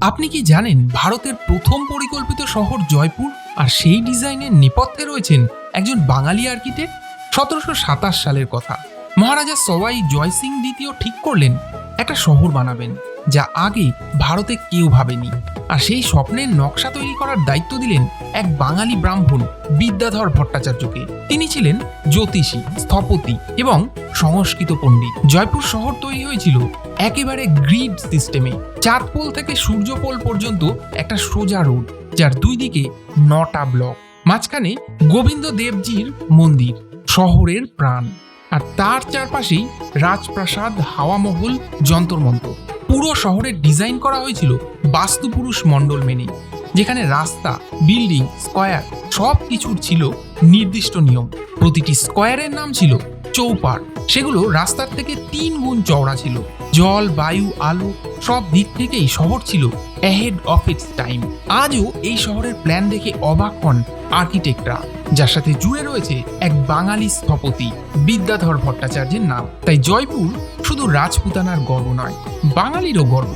আপনি কি জানেন ভারতের প্রথম পরিকল্পিত শহর জয়পুর? আর সেই ডিজাইনের নেপথ্যে রয়েছেন একজন বাঙালি আর্কিটেক্ট? সতেরোশো সাতাশ সালের কথা। মহারাজা সবাই জয় সিং দ্বিতীয় ঠিক করলেন, একটা শহর বানাবেন, যা আগে ভারতে কেউ ভাবেনি। আর সেই স্বপ্নের নকশা তৈরি করার দায়িত্ব দিলেন এক বাঙালি ব্রাহ্মণ, বিদ্যাধর ভট্টাচার্যকে। তিনি ছিলেন জ্যোতিষী, স্থপতি এবং সংস্কৃত পণ্ডিত। জয়পুর শহর তৈরি হয়েছিল একেবারে গ্রিড সিস্টেমে। চাঁদপোল থেকে সূর্যপোল পর্যন্ত একটা সোজা রোড, যার দুই দিকে নটা ব্লক। মাঝখানে গোবিন্দ দেবজির মন্দির, শহরের প্রাণ। আর তার চারপাশেই রাজপ্রাসাদ, হাওয়ামহল যন্তরমন্তর পুরো শহরের ডিজাইন করা হয়েছিল বাস্তুপুরুষ মণ্ডল মেনে, যেখানে রাস্তা, বিল্ডিং, স্কয়ার সব কিছুর ছিল নির্দিষ্ট নিয়ম। প্রতিটি স্কয়ারের নাম ছিল চৌপার সেগুলো রাস্তার থেকে তিন গুণ চওড়া ছিল। জল, বায়ু, আলো সব দিক থেকেই শহর ছিল অ্যাহেড অফ ইটস টাইম আজও এই শহরের প্ল্যান দেখে অবাক হন আর্কিটেক্টরা যার সাথে জুড়ে রয়েছে এক বাঙালি স্থপতি, বিদ্যাধর ভট্টাচার্যের নাম। তাই জয়পুর শুধু রাজপুতানার গর্ব নয়, বাঙালিরও গর্ব।